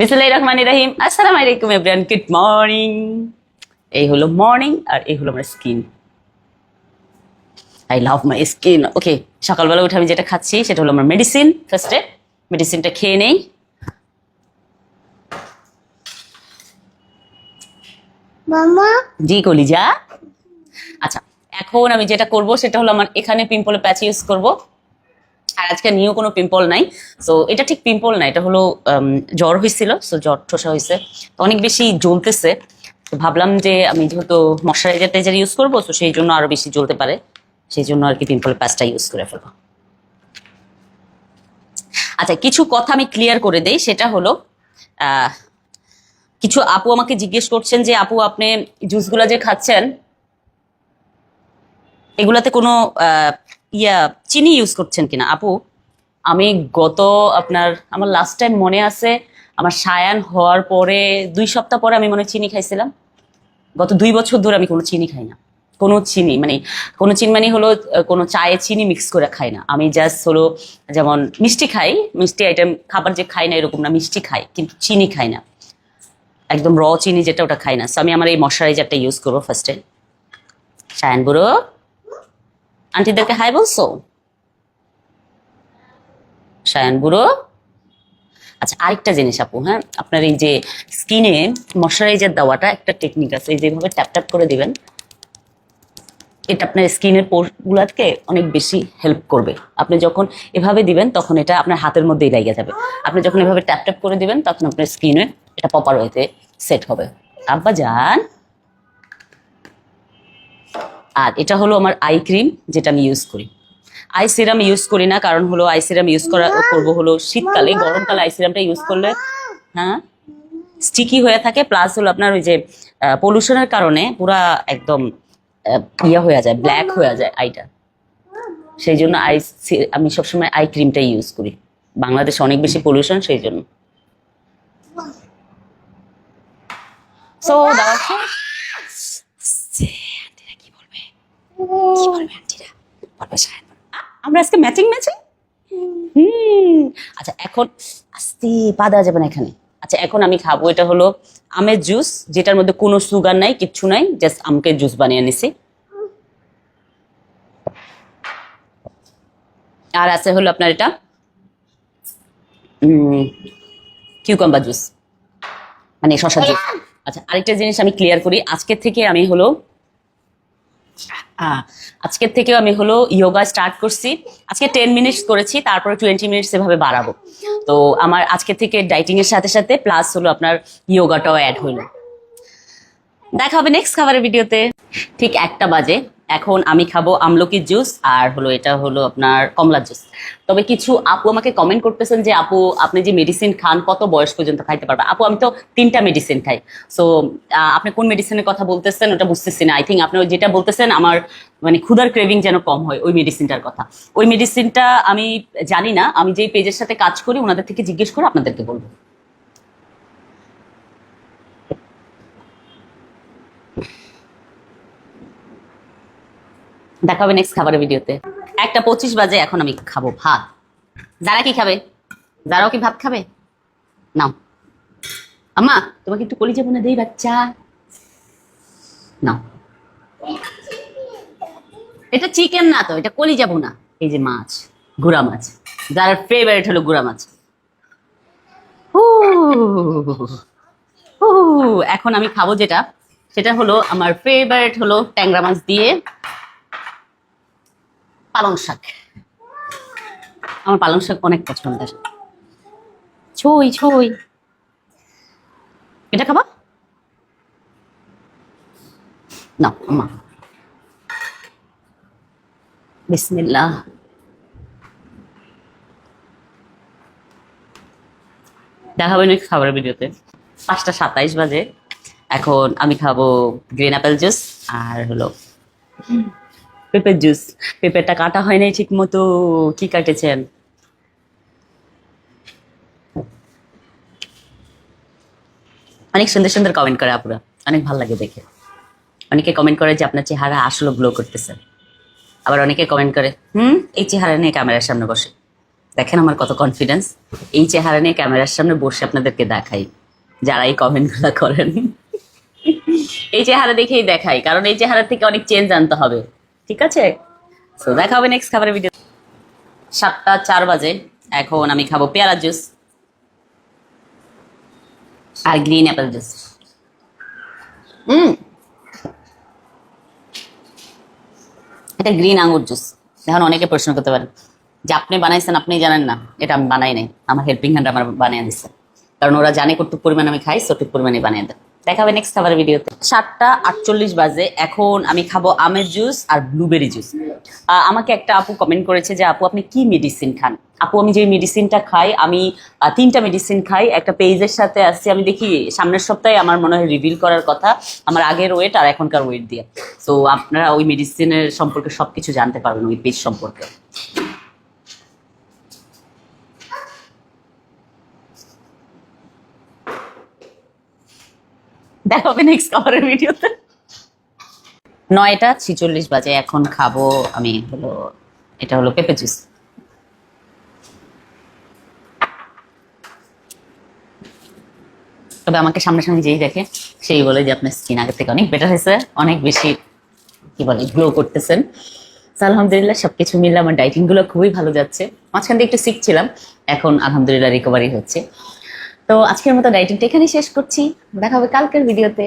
বিসমুল্লাহির রহমানির রহিম। আসসালামু আলাইকুম এভরিওয়ান গুড মর্নিং এই হলো মর্নিং আর এই হলো আমার skin I love my skin okay সকালবেলা উঠে আমি যেটা খাচ্ছি সেটা হলো আমার মেডিসিন ফার্স্টে মেডিসিনটা খেয়ে নেই। মামা? জি কলিজা। আচ্ছা এখন আমি যেটা করব সেটা হলো আমার এখানে পিম্পলে প্যাচ ইউজ করব। আর আজকে নিয়েও কোনো পিম্পল নাই। সো এটা ঠিক পিম্পল না, এটা হলো জ্বর হয়েছিল সো জ্বর ঠোসা হয়েছে তো অনেক বেশি জ্বলতেছে। তো ভাবলাম যে আমি যেহেতু ময়শ্চারাইজার টাইজার ইউজ করব তো সেই জন্য আরও বেশি জ্বলতে পারে। সেই জন্য আর কি পিম্পল প্যাচটা ইউজ করে ফেলব। আচ্ছা কিছু কথা আমি ক্লিয়ার করে দেই, সেটা হলো কিছু আপু আমাকে জিজ্ঞেস করছেন যে, আপু, আপনি জুসগুলো যে খাচ্ছেন, এগুলাতে কোনো ইয়া, চিনি ইউজ করছেন কিনা? আপু, আমি গত আপনার, আমার লাস্ট টাইম মনে আছে, আমার সায়ান হওয়ার পরে দুই সপ্তাহ পরে আমি মনে চিনি খাইছিলাম। গত দুই বছর ধরে আমি কোনো চিনি খাই না। কোনো চিনি মানে কোনো চিনি মানে হলো কোনো চায়ে চিনি মিক্স করে খাই না। আমি জাস্ট হলো যেমন মিষ্টি খাই, মিষ্টি আইটেম খাবার যে খাই না এরকম না, মিষ্টি খাই, কিন্তু চিনি খাই না। একদম র চিনি যেটা ওটা খাই না। সো আমি আমার এই ময়শ্চারাইজারটা ইউজ করব ফার্স্টে সায়ান বুড়ো আন্টিদেরকে হাই বলছো? সায়ান বুড়ো? আচ্ছা আরেকটা জিনিস আপু হ্যাঁ? আপনার এই যে স্কিনে ময়শ্চারাইজার দেওয়াটা একটা টেকনিক আছে, এই যেভাবে ট্যাপ ট্যাপ করে দিবেন, এটা আপনার স্কিনের পোর্সগুলোকে অনেক বেশি হেল্প করবে। আপনি যখন এভাবে দিবেন, তখন এটা আপনার হাতের মধ্যেই লেগে যাবে। আপনি যখন এভাবে ট্যাপ ট্যাপ করে দিবেন, তখন আপনার স্কিনে এটা প্রপার ওয়েতে সেট হবে। আব্বা যান আর এটা হলো আমার আই ক্রিম যেটা আমি ইউজ করি। আই সিরাম ইউজ করি না কারণ হলো আই সিরাম ইউজ করা করব হলো শীতকালে। গরমকালে আই সিরামটা ইউজ করলে হ্যাঁ স্টিকি হয়ে থাকে প্লাস হলো আপনার ওই যে পলিউশনের কারণে পুরা একদম ইয়ে হয়ে যায় ব্ল্যাক হয়ে যায় আইটা সেই জন্য আই আমি সবসময় আই ক্রিমটাই ইউজ করি। বাংলাদেশে অনেক বেশি পলিউশন সেই জন্য। সো বলবে কি বলবে আন্টিরা বলবে সায়ন আমরা আজকে ম্যাচিং ম্যাচিং হুম। আচ্ছা এখন আস্তে পা দেওয়া যাবে না এখানে। আচ্ছা এখন আমি খাব। এটা হলো আমের জুস যেটার মধ্যে কোনো সুগার নাই কিচ্ছু নাই জাস্ট আমকে জুস বানিয়ে নিছি। আর আছে হলো আপনার এটা কিউকাম্বার জুস মানে শশা জুস আচ্ছা আরেকটা জিনিস আমি ক্লিয়ার করি। আজকে থেকে আমি হলো আহ, আজকের থেকে আমি হলো ইয়োগা স্টার্ট করছি। আজকে টেন মিনিটস করেছি তারপরে টোয়েন্টি মিনিটস এভাবে বাড়াবো। তো আমার আজকে থেকে ডাইটিংয়ের সাথে সাথে প্লাস হলো আপনার ইয়োগাটাও অ্যাড হইল দেখা হবে নেক্সট খাবারের ভিডিওতে ঠিক একটা বাজে। এখন আমি খাব আমলকির জুস আর হলো এটা হলো আপনার কমলার জুস তবে কিছু আপু আমাকে কমেন্ট করতেছেন যে, আপু, আপনি যে মেডিসিন খান, কত বয়স পর্যন্ত খাইতে পারবে? আপু, আমি তো তিনটা মেডিসিন খাই। সো আপনি কোন মেডিসিনের কথা বলতেছেন ওটা বুঝতেছি না। আই থিঙ্ক আপনি যেটা বলতেছেন আমার মানে ক্ষুধার ক্রেভিং যেন কম হয় ওই মেডিসিনটার কথা। ওই মেডিসিনটা আমি জানি না। আমি যেই পেজের সাথে কাজ করি, ওনাদের থেকে জিজ্ঞেস করে আপনাদেরকে বলব। দেখা হবে নেক্সট খাবারের ভিডিওতে একটা পঁচিশ বাজে, এখন আমি খাব ভাত। যারা কি খাবে? যারাও কি ভাত খাবে? নাও। আম্মা, তোমাকে একটু কলিজা বোনা দেই বাচ্চা। নাও। এটা চিকেন না তো, এটা কলি কলিজা বোনা। এই যে মাছ, গুড়া মাছ। যার ফেভারিট হলো গুড়া মাছ। এখন আমি খাব যেটা, সেটা হলো আমার ফেভারিট হলো ট্যাংরা মাছ দিয়ে। পালং শাক। আমার পালং শাক অনেক পছন্দের। ছই ছই। এটা খাবা? না আমা বিসমিল্লাহ। দেখা হবে নেক্সট খাবারের ভিডিওতে। পাঁচটা সাতাইশ বাজে। এখন আমি খাব গ্রিন অ্যাপেল জুস আর হলো পেঁপের জুস। পেঁপেরটা কাটা হয় নাই ঠিক মতো কি কাটেছেন অনেক সুন্দর সুন্দর কমেন্ট করে আপুরা, অনেক ভালো লাগে দেখে। অনেকে কমেন্ট করে যে আপনার চেহারা আসলে গ্লো করতেছে। আবার অনেকে কমেন্ট করে, হুম, এই চেহারা নিয়ে ক্যামেরার সামনে বসে। দেখেন আমার কত কনফিডেন্স এই চেহারা নিয়ে ক্যামেরার সামনে বসে আপনাদেরকে দেখাই, যারা এই কমেন্টগুলো করেন। এই চেহারা দেখেই দেখাই, কারণ এই চেহারা থেকে অনেক চেঞ্জ আনতে হবে। ঠিক আছে? তো দেখা হবে নেক্সট খাবারের ভিডিও সাতটা চার বাজে। এখন আমি খাব পেয়ারা জুস আর গ্রিন অ্যাপেল জুস হুম। এটা গ্রিন আঙ্গুর জুস এখন অনেকে প্রশ্ন করতে পারেন যে আপনি বানাইছেন, আপনি জানেন না। এটা আমি বানাই নাই। আমার হেল্পিং হ্যান্ড আমার বানিয়ে দিচ্ছে কারণ ওরা জানে কতটুকু পরিমাণ আমি খাই, সঠিক পরিমাণে বানিয়ে দেয়। দেখা হবে নেক্সট খাবারের ভিডিওতে। সাতটা আটচল্লিশ বাজে, এখন আমি খাব আমের জুস আর ব্লুবেরি জুস আমাকে একটা আপু কমেন্ট করেছে যে, আপু, আপনি কি মেডিসিন খান? আপু, আমি যে মেডিসিনটা খাই, আমি তিনটা মেডিসিন খাই, একটা পেজের সাথে আসছি, আমি দেখি সামনের সপ্তাহে আমার মনে হয় রিভিল করার কথা, আমার আগের ওয়েট আর এখনকার ওয়েট দিয়ে। তো আপনারা ওই মেডিসিনের সম্পর্কে সবকিছু জানতে পারবেন, ওই পেজ সম্পর্কে। দেখা হবে নেক্সট খাবারের ভিডিওতে। নয়টা ছিচল্লিশ বাজে, এখন খাব আমি হলো, এটা হলো পেঁপে জুস তবে আমাকে সামনাসামনি যেই দেখে, সেই বলে যে আপনার স্কিন আগের থেকে অনেক বেটার হয়েছে, অনেক বেশি, কি বলে গ্লো করতেছেন। আলহামদুলিল্লাহ সবকিছু মিলে আমার ডাইটিংগুলো খুবই ভালো যাচ্ছে। মাঝখান দিয়ে একটু শিখছিলাম এখন আলহামদুলিল্লাহ রিকভারি হচ্ছে। তো আজকের মতো ডাইটিংটা এখানেই শেষ করছি। দেখা হবে কালকের ভিডিওতে